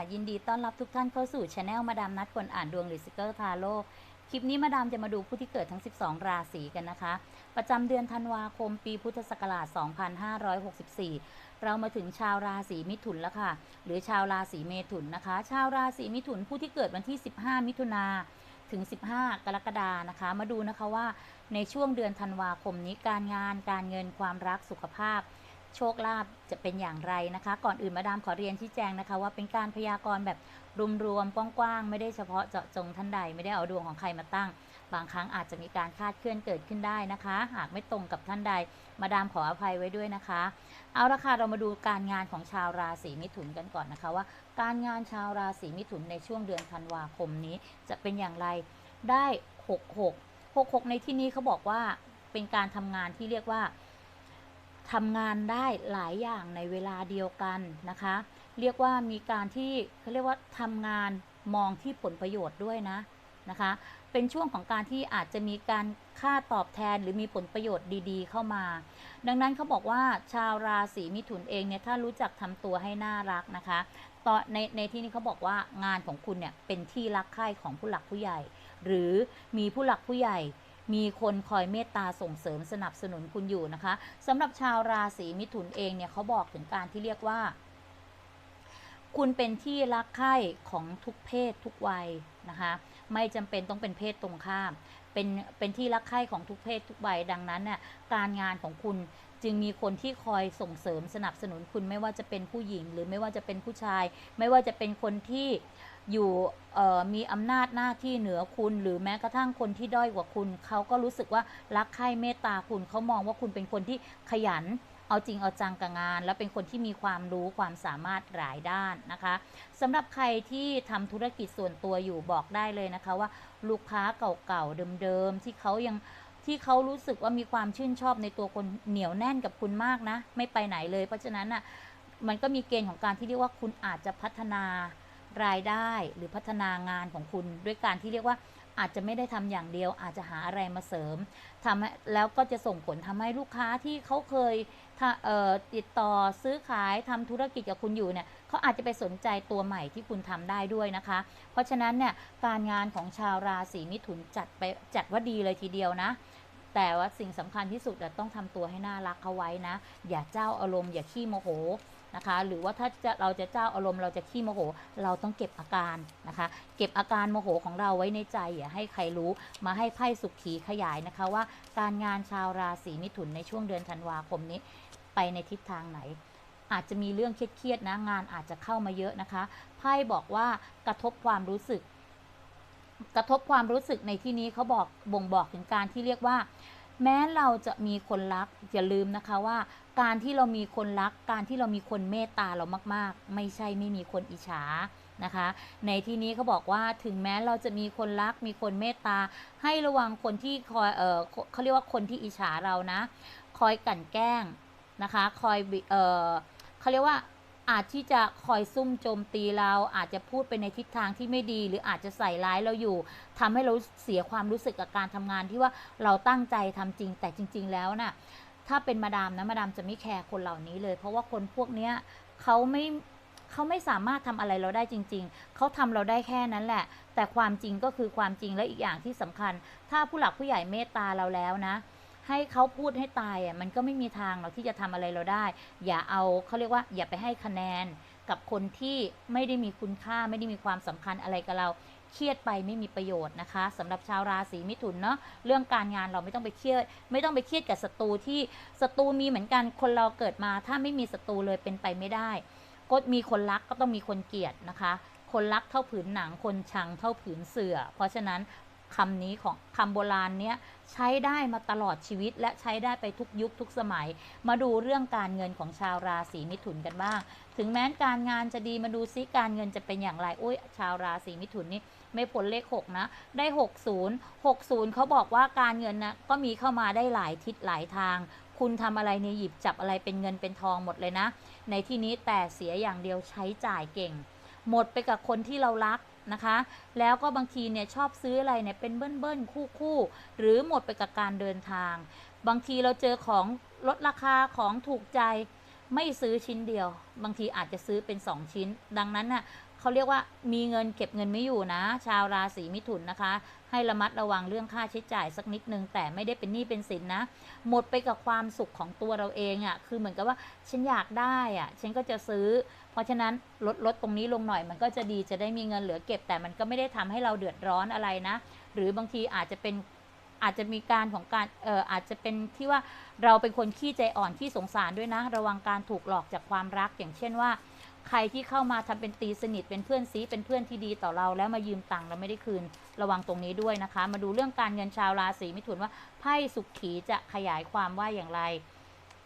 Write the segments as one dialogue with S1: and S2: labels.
S1: ะยินดีต้อนรับทุกท่านเข้าสู่ช anel มาดามนัดคนอ่านดวงหรือซิเกอร์ทาโร่คลิปนี้มาดามจะมาดูผู้ที่เกิดทั้ง 12 ราศีกันนะคะ ประจำเดือนธันวาคมปีพุทธศักราช 2564 เรามาถึงชาวราศีมิถุนแล้วค่ะ หรือชาวราศีเมถุนนะคะ ชาวราศีมิถุนผู้ที่เกิดวันที่ 15 มิถุนาถึง 15 กรกฎานะคะ มาดูนะคะว่าในช่วงเดือนธันวาคมนี้การงาน การเงินความรักสุขภาพ โชคลาภจะเป็นอย่างไรนะคะ ก่อนอื่นมาดามขอเรียนชี้แจงนะคะ ว่าเป็นการพยากรณ์แบบรวมๆกว้างๆไม่ได้เฉพาะเจาะจงท่านใดไม่ได้เอาดวงของใครมาตั้ง บางครั้งอาจจะมีการคาดเคลื่อนเกิดขึ้นได้นะคะ หากไม่ตรงกับท่านใด มาดามขออภัยไว้ด้วยนะคะ เอาละค่ะเรามาดูการงานของชาวราศีมิถุนกันก่อนนะคะว่า การงานชาวราศีมิถุนในช่วงเดือนธันวาคมนี้ จะเป็นอย่างไรได้ 66 66 ในที่นี้เขาบอกว่าเป็นการทำงานที่เรียกว่า ทำงานได้หลายอย่างในเวลาเดียวกันนะคะ เรียกว่ามีการที่เขาเรียกว่าทำงานมองที่ผลประโยชน์ด้วยนะนะคะ เป็นช่วงของการที่อาจจะมีการค่าตอบแทนหรือมีผลประโยชน์ดีๆ เข้ามา ดังนั้นเขาบอกว่าชาวราศีมิถุนเองเนี่ยถ้ารู้จักทำตัวให้น่ารักนะคะตอนในในที่นี้เขาบอกว่างานของคุณเนี่ยเป็นที่รักใคร่ของผู้หลักผู้ใหญ่ หรือมีผู้หลักผู้ใหญ่ มีคนคอยเมตตาส่งเสริมสนับสนุนคุณอยู่นะคะสำหรับชาวราศีมิถุนเองเนี่ยเขาบอกถึงการที่เรียกว่า คุณเป็นที่รักใคร่ของทุกเพศทุกวัยนะคะไม่จำเป็นต้องเป็นเพศตรงข้าม เป็นเป็นที่รักใคร่ของทุกเพศทุกวัยดังนั้นเนี่ยการงานของคุณ จึงมีคนที่คอยส่งเสริมสนับสนุนคุณไม่ว่าจะเป็นผู้หญิง หรือไม่ว่าจะเป็นผู้ชาย ไม่ว่าจะเป็นคนที่อยู่มีอำนาจหน้าที่เหนือคุณ หรือแม้กระทั่งคนที่ด้อยกว่าคุณ เขาก็รู้สึกว่ารักใคร่เมตตาคุณเขามองว่าคุณเป็นคนที่ขยันเอาจริงเอาจังกับงาน แล้วเป็นคนที่มีความรู้ความสามารถหลายด้านนะคะสำหรับใครที่ทำธุรกิจส่วนตัวอยู่บอกได้เลยนะคะว่า ลูกค้าเก่าๆเดิมๆที่เขายัง ที่เขารู้สึกว่ามีความชื่นชอบในตัวคนเหนียวแน่นกับคุณมากนะ ไม่ไปไหนเลย เพราะฉะนั้นอะมันก็มีเกณฑ์ของการที่เรียกว่าคุณอาจจะพัฒนารายได้หรือพัฒนางานของคุณ ด้วยการที่เรียกว่าอาจจะไม่ได้ทำอย่างเดียว อาจจะหาอะไรมาเสริมทำแล้วก็จะส่งผลทำให้ลูกค้าที่เขาเคยเติดต่อซื้อขายทำธุรกิจกับคุณอยู่เนี่ยเขาอาจจะไปสนใจตัวใหม่ที่คุณทำได้ด้วยนะคะ เพราะฉะนั้นเนี่ยการงานของชาวราศีมิถุนจัดไปจัดว่าดีเลยทีเดียวนะ แต่ว่าสิ่งสำคัญที่สุดต้องทำตัวให้น่ารักเขาไว้นะ อย่าเจ้าอารมณ์อย่าขี้โมโหนะคะ หรือว่าถ้าจะเราจะเจ้าอารมณ์เราจะขี้โมโห เราต้องเก็บอาการนะคะ เก็บอาการโมโหของเราไว้ในใจอย่าให้ใครรู้มาให้ไพ่สุขขีขยายนะคะว่า การงานชาวราศีมิถุนในช่วงเดือนธันวาคมนี้ ไปในทิศทางไหน อาจจะมีเรื่องเครียดๆนะงานอาจจะเข้ามาเยอะนะคะไพ่บอกว่ากระทบความรู้สึก กระทบความรู้สึกในที่นี้เขาบอกบ่งบอกถึงการที่เรียกว่า แม้เราจะมีคนรักอย่าลืมนะคะว่า การที่เรามีคนรัก การที่เรามีคนเมตตาเรามาก ๆ ไม่ใช่ไม่มีคนอิจฉานะคะ ในที่นี้เขาบอกว่าถึงแม้เราจะมีคนรัก มีคนเมตตา ให้ระวังคนที่คอยเออเขาเรียกว่าคนที่อิจฉาเรานะ คอยกั่นแกล้งนะคะ คอยเออเขาเรียกว่า อาจที่จะคอยซุ่มโจมตีเรา อาจจะพูดไปในทิศทางที่ไม่ดี หรืออาจจะใส่ร้ายเราอยู่ทำให้เราเสียความรู้สึกกับการทำงานที่ว่าเราตั้งใจทำจริงแต่จริง ๆ แล้วน่ะถ้าเป็นมาดามนะมาดามจะไม่แคร์คนเหล่านี้เลย เพราะว่าคนพวกเนี้ยเขาไม่เขาไม่สามารถทำอะไรเราได้จริง ๆ เขาทำเราได้แค่นั้นแหละ แต่ความจริงก็คือความจริงและอีกอย่างที่สำคัญ ถ้าผู้หลักผู้ใหญ่เมตตาเราแล้วนะ ให้เขาพูดให้ตายอะมันก็ไม่มีทางหรอกที่จะทำอะไรเราได้ อย่าเอาเขาเรียกว่า อย่าไปให้คะแนนกับคนที่ไม่ได้มีคุณค่าไม่ได้มีความสำคัญอะไรกับเราเครียดไปไม่มีประโยชน์นะคะสำหรับชาวราศีมิถุนเนาะเรื่องการงานเราไม่ต้องไปเครียด ไม่ต้องไปเครียดกับศัตรูที่ศัตรูมีเหมือนกันคนเราเกิดมา ถ้าไม่มีศัตรูเลยเป็นไปไม่ได้ ก็มีคนรักก็ต้องมีคนเกลียดนะคะ คนรักเท่าผืนหนังคนชังเท่าผืนเสื่อเพราะฉะนั้น คำนี้ของคำโบราณเนี้ยใช้ได้มาตลอดชีวิต และใช้ได้ไปทุกยุคทุกสมัย มาดูเรื่องการเงินของชาวราศีมิถุนกันบ้าง ถึงแม้การงานจะดีมาดูซิการเงินจะเป็นอย่างไรโอ้ยชาวราศีมิถุนนี่ไม่ผลเลข 6 นะ ได้ 60 60เขาบอกว่าการเงินนะก็มีเข้ามาได้หลายทิศหลายทาง คุณทำอะไรเนี่ยหยิบจับอะไรเป็นเงินเป็นทองหมดเลยนะ ในที่นี้แต่เสียอย่างเดียวใช้จ่ายเก่ง หมดไปกับคนที่เรารัก นะคะ แล้วก็บางทีเนี่ยชอบซื้ออะไรเนี่ยเป็นเบิ้ลเบิ้ลคู่คู่ๆหรือหมดไปกับการเดินทาง บางทีเราเจอของลดราคาของถูกใจไม่ซื้อชิ้นเดียว บางทีอาจจะซื้อเป็น 2 ชิ้น ดังนั้นน่ะ เขาเรียกว่ามีเงินเก็บเงินไม่อยู่นะ ชาวราศีมิถุนนะคะ ให้ระมัดระวังเรื่องค่าใช้จ่ายสักนิดนึง แต่ไม่ได้เป็นหนี้เป็นสินนะ หมดไปกับความสุขของตัวเราเองอะ่ะคือเหมือนกับว่าฉันอยากได้อะ่ะฉันก็จะซื้อ เพราะฉะนั้นลดลดตรงนี้ลงหน่อย มันก็จะดีจะได้มีเงินเหลือเก็บ แต่มันก็ไม่ได้ทำให้เราเดือดร้อนอะไรนะ หรือบางทีอาจจะเป็นอาจจะมีการของการ เอ่อ อาจจะเป็นที่ว่าเราเป็นคนขี้ใจอ่อนขี้สงสารด้วยนะ ระวังการถูกหลอกจากความรักอย่างเช่นว่า ใครที่เข้ามาทำเป็นตีสนิทเป็นเพื่อนซีเป็นเพื่อนที่ดีต่อเราแล้วมายืมตังค์เราไม่ได้คืนระวังตรงนี้ด้วยนะคะ มาดูเรื่องการเงินชาวราศีมิถุนว่าไพ่สุขขีจะขยายความว่าอย่างไร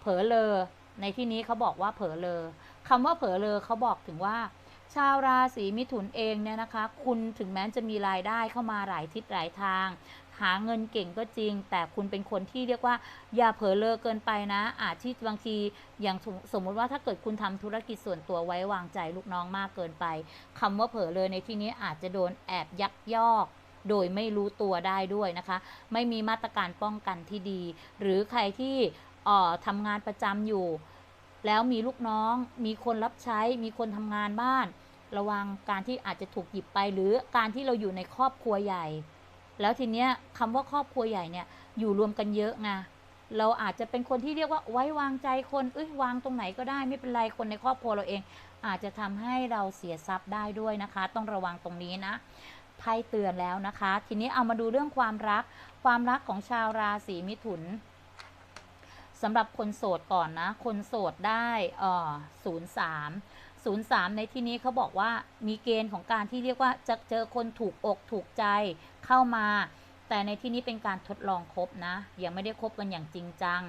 S1: เผลอเลอในที่นี้เขาบอกว่าเผลอเลอคำว่าเผลอเลอเขาบอกถึงว่า ชาวราศีมิถุนเองเนี่ยนะคะ คุณถึงแม้จะมีรายได้เข้ามาหลายทิศหลายทาง หาเงินเก่งก็จริง แต่คุณเป็นคนที่เรียกว่าอย่าเผลอเลอเกินไปนะ อาจที่บางทีอย่างสมมุติว่าถ้าเกิดคุณทำธุรกิจส่วนตัวไว้วางใจลูกน้องมากเกินไปคำว่าเผลอเลอในที่นี้อาจจะโดนแอบยักยอกโดยไม่รู้ตัวได้ด้วยนะคะ ไม่มีมาตรการป้องกันที่ดี หรือใครที่ทำงานประจำอยู่ แล้วมีลูกน้อง มีคนรับใช้ มีคนทำงานบ้าน ระวังการที่อาจจะถูกหยิบไป หรือการที่เราอยู่ในครอบครัวใหญ่ แล้วทีเนี้ยคำว่าครอบครัวใหญ่เนี่ยอยู่รวมกันเยอะไงเราอาจจะเป็นคนที่เรียกว่าไว้วางใจคนเอ้ยวางตรงไหนก็ได้ไม่เป็นไรคนในครอบครัวเราเอง อาจจะทำให้เราเสียทรัพย์ได้ด้วยนะคะ ต้องระวังตรงนี้นะไพ่เตือนแล้วนะคะ ทีนี้เอามาดูเรื่องความรัก ความรักของชาวราศีมิถุนสำหรับคนโสดก่อนนะ คนโสดได้เอ่อศูนย์สามศูนย์สามในที่นี้เขาบอกว่ามีเกณฑ์ของการที่เรียกว่าจะเจอคนถูกอกถูกใจ เข้ามา แต่ในที่นี้เป็นการทดลองคบนะ ยังไม่ได้คบกันอย่างจริงจัง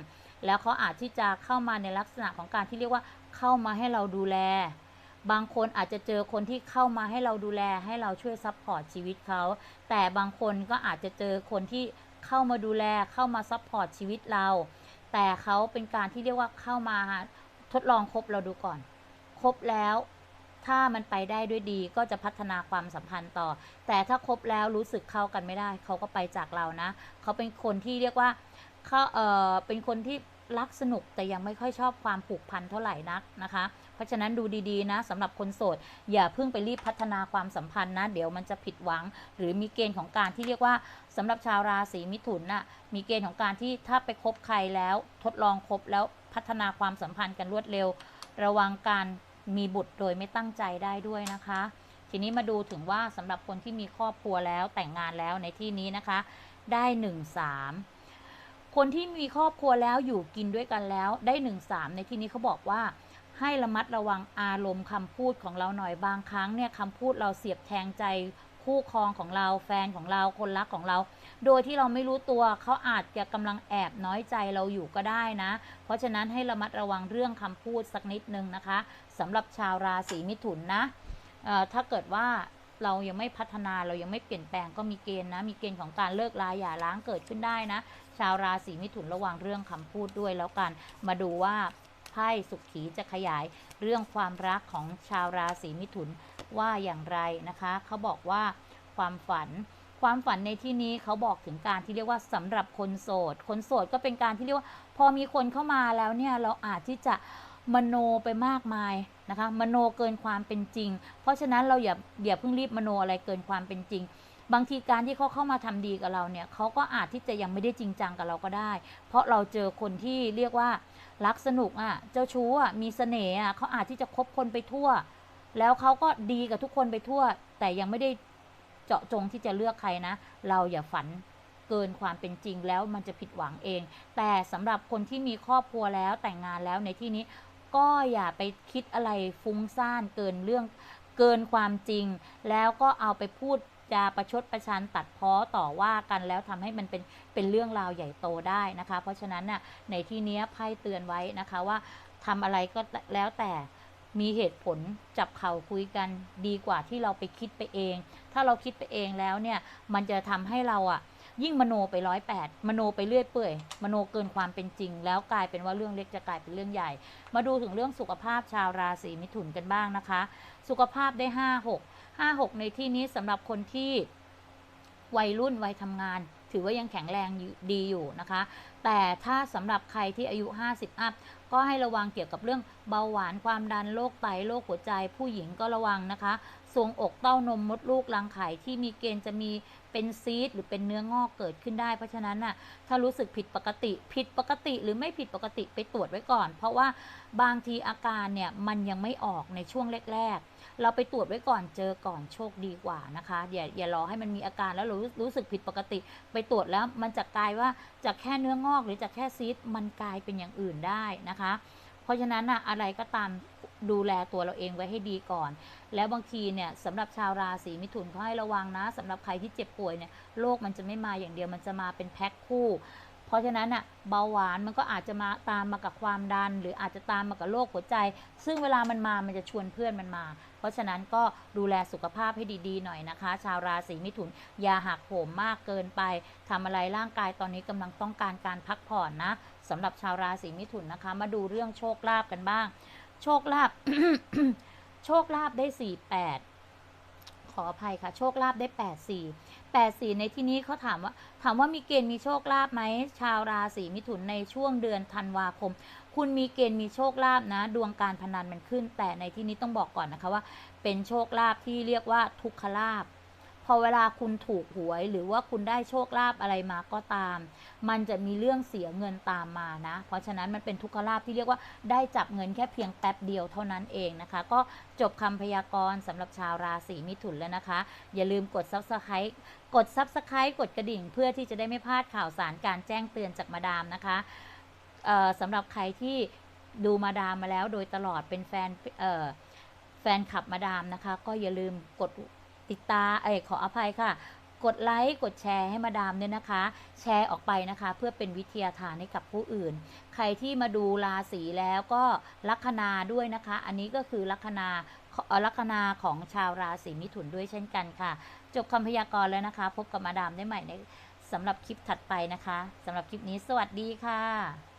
S1: แล้วเขาอาจที่จะเข้ามาในลักษณะของการที่เรียกว่าเข้ามาให้เราดูแล บางคนอาจจะเจอคนที่เข้ามาให้เราดูแล ให้เราช่วยซัพพอร์ตชีวิตเขา แต่บางคนก็อาจจะเจอคนที่เข้ามาดูแล เข้ามาซัพพอร์ตชีวิตเรา แต่เขาเป็นการที่เรียกว่าเข้ามาทดลองคบเราดูก่อน คบแล้ว ถ้ามันไปได้ด้วยดีก็จะพัฒนาความสัมพันธ์ต่อ แต่ถ้าคบแล้วรู้สึกเข้ากันไม่ได้ เขาก็ไปจากเรานะ เขาเป็นคนที่เรียกว่าเขาเออเป็นคนที่รักสนุกแต่ยังไม่ค่อยชอบความผูกพันเท่าไหร่นักนะคะ เพราะฉะนั้นดูดีๆนะสำหรับคนโสด อย่าเพิ่งไปรีบพัฒนาความสัมพันธ์นะ เดี๋ยวมันจะผิดหวัง หรือมีเกณฑ์ของการที่เรียกว่าสำหรับชาวราศีมิถุนน่ะมีเกณฑ์ของการที่ถ้าไปคบใครแล้ว ทดลองคบแล้วพัฒนาความสัมพันธ์กันรวดเร็ว ระวังการ มีบุตรโดยไม่ตั้งใจได้ด้วยนะคะ ทีนี้มาดูถึงว่าสำหรับคนที่มีครอบครัวแล้วแต่งงานแล้วในที่นี้นะคะ ได้หนึ่งสามคนที่มีครอบครัวแล้วอยู่กินด้วยกันแล้วได้หนึ่งสามในที่นี้เขาบอกว่าให้ระมัดระวังอารมณ์คำพูดของเราหน่อยบางครั้งเนี่ยคำพูดเราเสียบแทงใจ คู่ครองของเราแฟนของเราคนรักของเรา โดยที่เราไม่รู้ตัวเขาอาจจะกำลังแอบน้อยใจเราอยู่ก็ได้นะ เพราะฉะนั้นให้ระมัดระวังเรื่องคำพูดสักนิดนึงนะคะสำหรับชาวราศีมิถุนนะถ้าเกิดว่าเรายังไม่พัฒนาเรายังไม่เปลี่ยนแปลงก็มีเกณฑ์นะ มีเกณฑ์ของการเลิกลาหย่าร้างเกิดขึ้นได้นะ ชาวราศีมิถุนระวังเรื่องคำพูดด้วยแล้วกันมาดูว่าไพ่สุขขีจะขยายเรื่องความรักของชาวราศีมิถุน ว่าอย่างไรนะคะเขาบอกว่าความฝัน ความฝันในที่นี้เขาบอกถึงการที่เรียกว่าสำหรับคนโสด คนโสดก็เป็นการที่เรียกว่า พอมีคนเข้ามาแล้วเนี่ยเราอาจที่จะมโนไปมากมายนะคะมโนเกินความเป็นจริง เพราะฉะนั้นเราอย่าอย่าเพิ่งรีบมโนอะไรเกินความเป็นจริง บางทีการที่เขาเข้ามาทำดีกับเราเนี่ยเขาก็อาจที่จะยังไม่ได้จริงจังกับเราก็ได้ เพราะเราเจอคนที่เรียกว่ารักสนุกอะเจ้าชู้อะมีเสน่ห์อะเขาอาจที่จะคบคนไปทั่ว แล้วเขาก็ดีกับทุกคนไปทั่ว แต่ยังไม่ได้เจาะจงที่จะเลือกใครนะ เราอย่าฝันเกินความเป็นจริงแล้วมันจะผิดหวังเอง แต่สำหรับคนที่มีครอบครัวแล้วแต่งงานแล้วในที่นี้ก็อย่าไปคิดอะไรฟุ้งซ่านเกินเรื่องเกินความจริง แล้วก็เอาไปพูดจาประชดประชันตัดพ้อต่อว่ากันแล้วทำให้มันเป็นเป็นเรื่องราวใหญ่โตได้นะคะ เพราะฉะนั้นน่ะในที่นี้ไพ่เตือนไว้นะคะว่าทำอะไรก็แล้วแต่ มีเหตุผลจับเข่าคุยกันดีกว่าที่เราไปคิดไปเอง ถ้าเราคิดไปเองแล้วเนี่ย มันจะทำให้เราอะยิ่งมโนไปร้อยแปดมโนไปเรื่อยเปื่อย มโนเกินความเป็นจริง แล้วกลายเป็นว่าเรื่องเล็กจะกลายเป็นเรื่องใหญ่ มาดูถึงเรื่องสุขภาพชาวราศีมิถุนกันบ้างนะคะ สุขภาพได้ห้าหกห้าหกในที่นี้สำหรับคนที่วัยรุ่นวัยทำงาน ถือว่ายังแข็งแรงดีอยู่นะคะ แต่ถ้าสำหรับใครที่อายุ 50 อัพ ก็ให้ระวังเกี่ยวกับเรื่องเบาหวานความดันโรคไตโรคหัวใจผู้หญิงก็ระวังนะคะ ทรวงอกเต้านมมดลูกรังไข่ที่มีเกณฑ์จะมีเป็นซีดหรือเป็นเนื้องอกเกิดขึ้นได้ เพราะฉะนั้นน่ะถ้ารู้สึกผิดปกติ ผิดปกติหรือไม่ผิดปกติไปตรวจไว้ก่อน เพราะว่าบางทีอาการเนี่ยมันยังไม่ออกในช่วงแรก ๆ เราไปตรวจไว้ก่อนเจอก่อนโชคดีกว่านะคะอย่าอย่ารอให้มันมีอาการแล้วรู้รู้สึกผิดปกติ ไปตรวจแล้วมันจะกลายว่าจากแค่เนื้องอกหรือจากแค่ซีดมันกลายเป็นอย่างอื่นได้นะคะ เพราะฉะนั้นน่ะอะไรก็ตาม ดูแลตัวเราเองไว้ให้ดีก่อน แล้วบางทีเนี่ยสำหรับชาวราศีมิถุนเขาให้ระวังนะสำหรับใครที่เจ็บป่วยเนี่ยโรคมันจะไม่มาอย่างเดียวมันจะมาเป็นแพ็คคู่ เพราะฉะนั้นอะเบาหวานมันก็อาจจะมาตามมากับความดัน หรืออาจจะตามมากับโรคหัวใจ ซึ่งเวลามันมามันจะชวนเพื่อนมันมา เพราะฉะนั้นก็ดูแลสุขภาพให้ดีๆหน่อยนะคะ ชาวราศีมิถุนอย่าหักโหมมากเกินไปทำอะไรร่างกายตอนนี้กำลังต้องการการพักผ่อนนะสำหรับชาวราศีมิถุนนะคะ มาดูเรื่องโชคลาภกันบ้าง โชคลาภโชคลาภได้48ขออภัยค่ะ โชคลาภได้84 84ในที่นี้เขาถามว่า ถามว่ามีเกณฑ์มีโชคลาภไหมชาวราศีมิถุนในช่วงเดือนธันวาคม คุณมีเกณฑ์มีโชคลาภนะ ดวงการพนันมันขึ้น แต่ในที่นี้ต้องบอกก่อนนะคะว่า เป็นโชคลาภที่เรียกว่าทุกขลาภ พอเวลาคุณถูกหวยหรือว่าคุณได้โชคลาภอะไรมาก็ตาม มันจะมีเรื่องเสียเงินตามมานะ เพราะฉะนั้นมันเป็นทุกขลาภที่เรียกว่าได้จับเงินแค่เพียงแป๊บเดียวเท่านั้นเองนะคะ ก็จบคำพยากรณ์สำหรับชาวราศีมิถุนแล้วนะคะ อย่าลืมกด subscribe กด subscribe กดกระดิ่งเพื่อที่จะได้ไม่พลาดข่าวสารการแจ้งเตือนจากมาดามนะคะสำหรับใครที่ดูมาดามมาแล้วโดยตลอดเป็นแฟนแฟนคลับมาดามนะคะ ก็อย่าลืมกด ติดตาเอยขออภัยค่ะ กดไลค์กดแชร์ให้มาดามเนี่ยนะคะ แชร์ออกไปนะคะ เพื่อเป็นวิทยาทานให้กับผู้อื่น ใครที่มาดูราศีแล้วก็ลัคนาด้วยนะคะ อันนี้ก็คือลัคนาลัคนาของชาวราศีมิถุนด้วยเช่นกันค่ะ จบคำพยากรณ์แล้วนะคะ พบกับมาดามได้ใหม่ในสำหรับคลิปถัดไปนะคะสำหรับคลิปนี้สวัสดีค่ะ